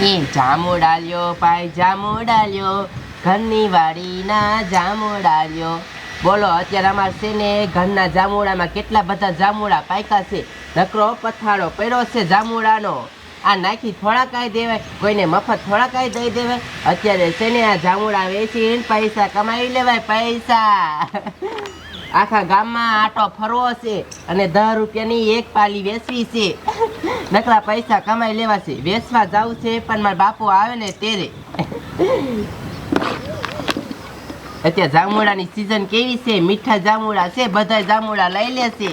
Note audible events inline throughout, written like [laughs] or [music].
એ જામો ડાલ્યો પાય જામો ડાલ્યો, ઘરની વાડીના જામો ડાલ્યો. બોલો, અત્યારે અમારે છે ને ઘરના જામુડામાં કેટલા બધા જામુડા પાક્યા છે? નકરો પથારો પડ્યો છે જામુડાનો. આ નાખી થોડા કાંઈ દેવાય, કોઈને મફત થોડા કાંઈ દઈ દેવાય. અત્યારે છે ને આ જામુડા વેચીને પૈસા કમાવી લેવાય, પૈસા. આખા ગામમાં આટો ફરવો છે અને દસ રૂપિયાની એક પાલી વેચવી છે. નકરા પૈસા કમાઈ લેવા છે. વેચવા જાવ છે પણ મારા બાપુ આવે ને તેરે અત્યારે જામુડાની સીઝન કેવી છે? મીઠા જામુડા છે બધા જામુડા લઈ લેશે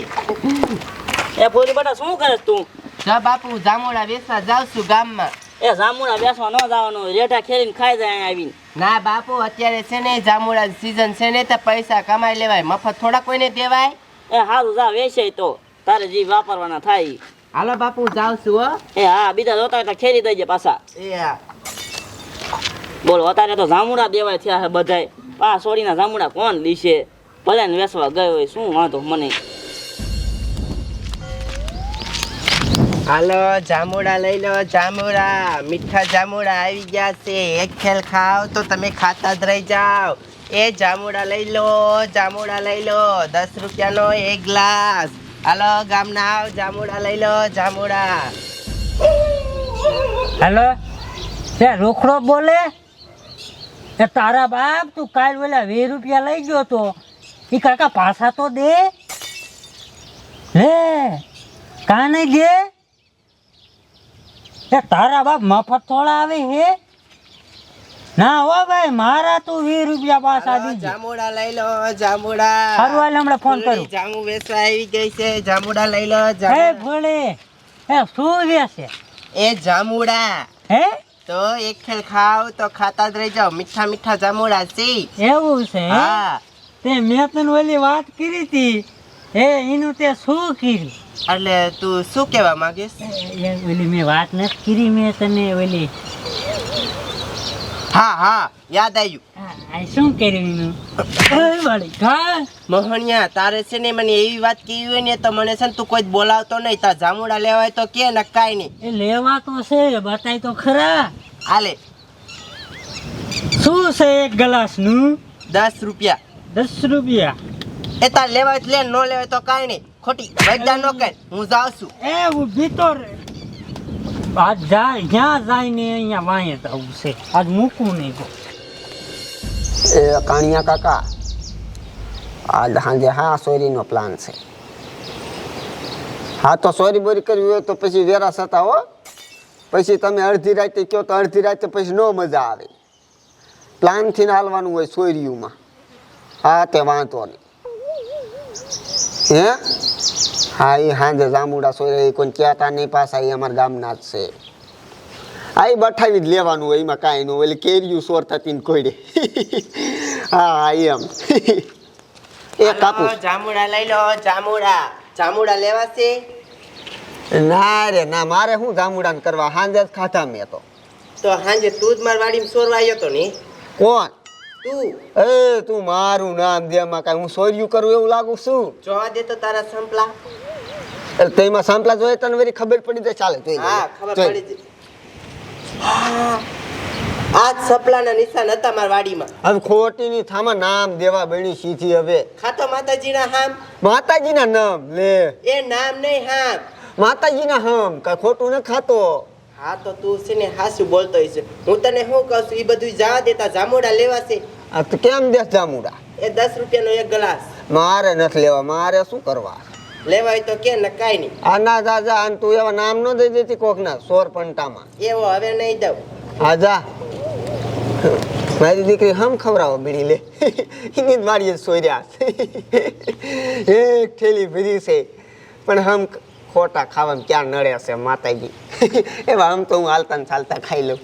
એ ભૂરી બેટા શું કરે તું? જો બાપુ જામુડા વેચવા જાઉં છું ગામમાં. એ જામુડા બેસવા ન જવાનું રેઠા ખેરીને ખાઈ જાય અહીંયા આવીને. ના બાપુ અત્યારે છે ને જામુડા સીઝન છે ને તો પૈસા કમાઈ લેવાય મફત થોડા કોઈને દેવાય? એ સારું જા વેચાય તો. તારે જે વાપરવાના થાય હાલો બાપુ જાઉં છું હો. એ હા બીજા જોતા હોય તો ખેરી જાય પાછા. એ હા. બોલો અત્યારે તો જામુડા દેવાય થયા છે બધાય. પા સોડીના જામુડા કોણ દીશે? ભલે ને વેસવા ગયો હોય શું વાંધો મને? હાલો, જામુડા લઈ લો, જામુડા. મીઠા જામુડા આવી ગયા છે. એક ખેલ ખાવ તો તમે ખાતા જ રહી જાઓ. એ જામુડા લઈ લો, જામુડા લઈ લો. દસ રૂપિયાનો એક ગ્લાસ. હાલો, ગામના આવ, જામુડા લઈ લો, જામુડા. હાલો તે રોકડો બોલે? એ તારા બાપ તું કાલ વેલા વીસ રૂપિયા લઈ ગયો તો. એ કાકા પાછા તો દે. લે કા નહીં દે? એ તારા બાપ મફત થોડા આવે હે? ના હો ભાઈ મારા તું વીસ રૂપિયા પાછા હાલો, જામુડા લઈ લો જામુડા સારું હાલ હમણાં ફોન કરું. જામુ વેસવા આવી ગઈ છે જામુડા લઈ લો હે ભોળે એ શું વેસે એ જામુડા હે? તો એક ખેલ ખાવ તો ખાતા જ રહી જાવ મીઠા મીઠા જામુડા છે. એવું છે? હા. તે મેં તને ઓલી વાત કરી હતી. હે એનું તે શું કર્યું એટલે તું શું કહેવા માંગીશ? ઓલી મેં વાત નથી કરી મેં તને ઓલી હા હા યાદ આવ્યું શું કર્યું મોહણિયા તારે છે ને મને એવી વાત કેવી હોય ને તો મને છે ને તું કોઈ બોલાવતો નહીં. તાર જામુડા લેવાય તો કે ને કાંઈ નહીં. એ લેવા તો છે બતાય તો ખરા. હાલે. શું છે એક ગ્લાસનું દસ રૂપિયા. દસ રૂપિયા. એ તાર લેવા લે ન લેવાય તો કાંઈ નહીં. ખોટી. વૈદા નો કર. હું જાઉં છું. એ ઊભી તો રે. આજ જાય જ્યાં જાય ને અહીંયા વાંયે જવું છે. આજ મૂકવું નહીં ગો એ કાણિયા કાકા આજ સાંજે હા સોરીનો પ્લાન છે. હા તો સોરી બોરી કરવી હોય તો પછી વેરા થતા હો. પછી તમે અડધી રાતે કહો તો અડધી રાતે પછી ન મજા આવે. પ્લાનથી હાલવાનું હોય સોરીયુમાં હા તે વાંધો નહીં. હે? હા એ સાંજે જાંબુડા સોરી કોઈ કહેતા નહીં પાછા એ અમારા ગામના જ છે. આ એ બઠાવી જ લેવાનું હોય એમાં કાંઈ નું એટલે કેરિયું સોર થતી ને કોઈડે [laughs] હા હા એમ. [laughs] એ કાપુસ જામુડા લઈ લો જામુડા. જામુડા લેવા છે? ના રે ના મારે શું જામુડા કરવા? સાંજે જ ખાધા મેં તો. તો સાંજે તું જ મારી વાડીમાં સોરવા આવ્યો તો ને કોણ? તું. એ તું મારું નામ દે એમાં કાંઈ હું સોર્યું કરું એવું લાગુ છું? જોવા દે તો તારા સંપલા. એટલે તેમાં સાંપલા જોઈએ તને વેરી ખબર પડી જાય ચાલે જોઈ હા ખબર પડી આ સપલાના નિશાન હતા મારા વાડીમાં. હવે ખોટીની થામાં નામ દેવા બની સીધી હવે. ખાતો માતાજીના હામ? માતાજીના નામ લે. એ નામ નહીં હામ. માતાજીના હમ કા ખોટું ન ખાતો. હા તો તું છે ને હાસું બોલતો હશે હું તને શું કહું છું? એ બધું જા દેતા જામુડા લેવા છે આ તું કેમ દેસ જામુડા? એ દસ રૂપિયાનો એક ગ્લાસ. મારે નથી લેવા મારે શું કરવા? લેવા હોય તો કે ને કાઈ નહીં. આ ના જા જા અને તું એવા નામ ન દઈ દેતી કોકના સોર પંટામાં. એવો હવે નહીં દઉં. હા જા. મારી દીકરી હમ ખવરાવો બીડી લે. એની જ મારી સોર્યા. એક થેલી ભરી છે. પણ હમ ખોટા ખાવામાં ક્યાં નડે છે માતાજી. એવા આમ તો હું હાલતા ને ચાલતા ખાઈ લઉં.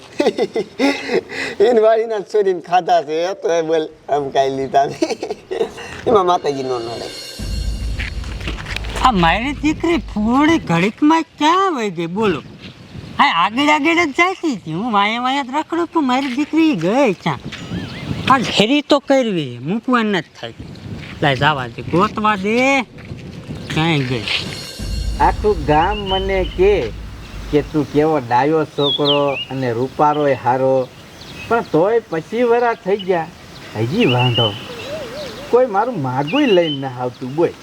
એની વાળીના છોરીને ખાધા છે. તો એ બોલ આમ કાંઈ લીધા. એમાં માતાજી નો નડે. આ મારી દીકરી પૂરી ઘડીકમાં ક્યાં વહી ગઈ? બોલો. હા આગળ આગળ જ જાતી હતી. હું વાયા વાયા જ રખડું તું, મારી દીકરી ગઈ ક્યાં? આ ઘેરી તો કરવી મૂકવા નથી થાય. લાય જવા દે, ગોતવા દે. ક્યાંય ગઈ? આખું ગામ મને કે કે તું કેવો ડાયો છોકરો અને રૂપારોય હારો. પણ તોય પછી વરા થઈ ગયા. હજી વાંધો કોઈ મારું માગું લઈને ના આવતું બોય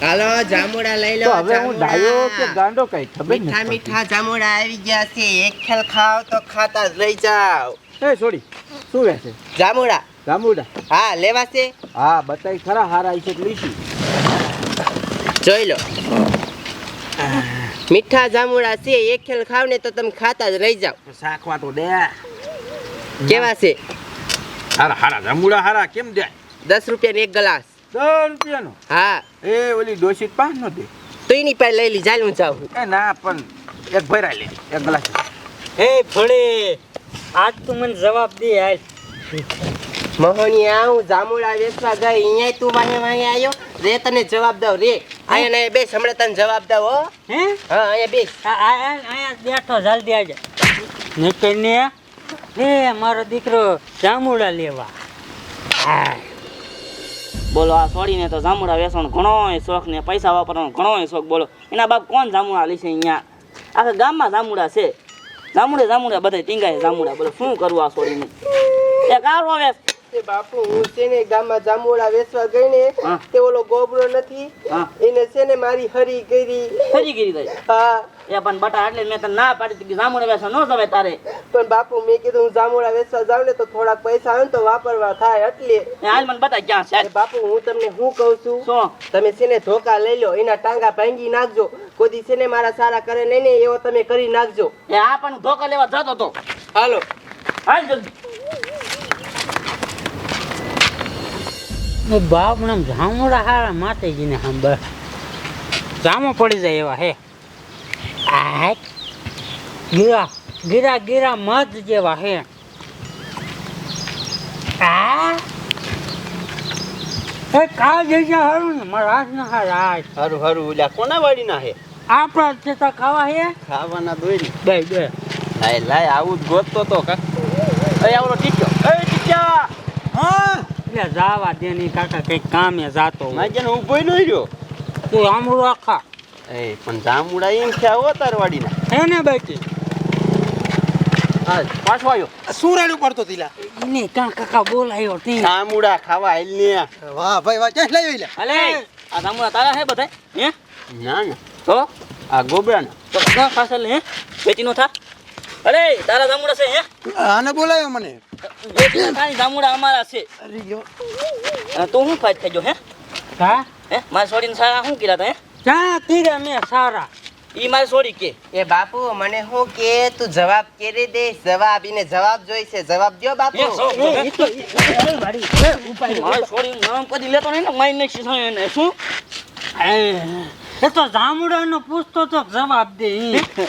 હાલો જામુડા લઈ લો હવે હું ડાયો કે ગાંડો કઈ? ખબર મીઠા નથી મીઠા જામુડા આવી ગયા છે. એક ખેલ ખાઓ તો ખાતા જ રહી જાવ એ છોડી. શું કહે છે? જામુડા. જાંબુડા હા લેવા છે? હા બતાઈ ખરા હારા છે લીસી જોઈ લો. મીઠા જામુડા છે. એક ખેલ ખાવ ને તો તમે ખાતા જ રહી જાવ શાકવા તો દે. કેવા છે? હારા હારા જામુડા હારા કેમ દે? દસ રૂપિયાની એક ગ્લાસ. દસ રૂપિયાનો. હા. એ ઓલી ડોસી પાંચ નો દે. તો એની પાસે લઈ લી ચાલ હું જાઉં. એ ના પણ એક ભરાય લે એક ગ્લાસ. એ ભોળે આજ તું મને જવાબ દે હાલ. મોહનિયા હું જામુડા વેચવા ગઈ અહીંયા તું વાહે વાહે આવ્યો રે તને જવાબ દઉં રે. અહીંયા ને બેસ હમણાં તને જવાબ દઉં હો. હે? હા અહીંયા બેસ. અહીંયા બેઠો જલ્દી આવજે. નીકળને. હે મારો દીકરો જામુડા લેવા. હા બોલો, આ છોડીને તો જામુડા વેસવાનો ઘણો શોખ ને પૈસા વાપરવાનો ઘણોય શોખ, બોલો. એના બાપ કોણ જામુડા લેશે અહીંયા? આખા ગામમાં જામુડા છે. જામુડે જામુડા બધા ટીંગાય જામુડા, બોલો. શું કરવું આ છોડીને? એ કારો વેચ એ બાપુ હું છે ને ગામમાં જામુડા વેચવા ગઈ ને તે ઓલો ગોબરો નથી એને છે ને મારી હરી કરી? ફરી ગઈ હા. એ પણ બટા એટલે મેં તને ના પાડી કે જામુડા વેચવા ન જવાય તારે. પણ બાપુ મેં કીધું હું જામુડા વેચવા જાઉં ને તો થોડાક પૈસા આવે ને તો વાપરવા થાય એટલે. હાલ મને બતા ક્યાં છે? બાપુ હું તમને શું કહું છું? શું? તમે છે ને ધોકા લઈ લો એના ટાંગા ભાંગી નાખજો. કોઈ છે ને મારા સારા કરે નહીં ને એવો તમે કરી નાખજો. એ આ પણ ધોકા લેવા જતો તો હાલો. હાલ જલ્દી. બાપ ને જામુડા હારા માતાજીને સાંભળ. જામો પડી જાય એવા હે. આ ગીરા ગીરા ગીરા મધ જેવા હે. આ? એ કા જગ્યા હારું ને મારા હાથ ના હાર હાથ હારું હારું ઓલા કોના વાડીના હે? આપણા છે તો ખાવા હે? ખાવાના દોરી બે બે. લાય લાય આવું જ ગોતતો તો કા? એ આવડો ટીક્યો. એ ટીક્યા! હા? એટલે જાવા દે ની કાકા કઈ કામે જાતો. માજન ઊભો ન રહ્યો. તું આમળું આખા એ પણ જામુડા એમ થયા હો તાર વાડીના. હે ને બાકી હા પાછો આવ્યો સુરાડું પડતો તીલા. એને કાં કાકા બોલાયો તી. જામુડા ખાવા આઈલ ને. વાહ ભાઈ વાહ ક્યાં લઈ લે અલે આ જામુડા તારા હે બધા હે? ના ના. તો? આ ગોબરાના. તો ક્યાં પાછળ હે? વેચીનો થા. અરે તારા જામુડા છે હે? આને બોલાયો મને. થાની જામુડા અમારા છે. અરે યો. અને તું શું ફાઈટ થઈ ગયો હે? હા હે મારા છોડીને સારા શું કર્યા તા હે? ચા તીરે મે સારા. ઈ મારે છોડી કે. એ બાપુ મને શું કે? તું જવાબ કેરી દે જવાબ ઈને જવાબ જોઈશે. જવાબ દ્યો બાપુ. મારી છોડીનું નામ કદી લેતો નહીં ને મારી નહીં છે એને શું? એ તો જામુડાનો પૂછતો તો જવાબ દે.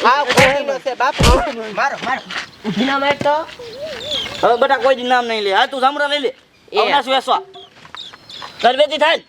આ કોઈનો છે બાપ? મારો મારો. ઊભી માર તો? હવે બેટા કોઈ દી નામ નહીં લે. હા તું જામડા લઈ લે. વેસવા ઘર વેચી થાય?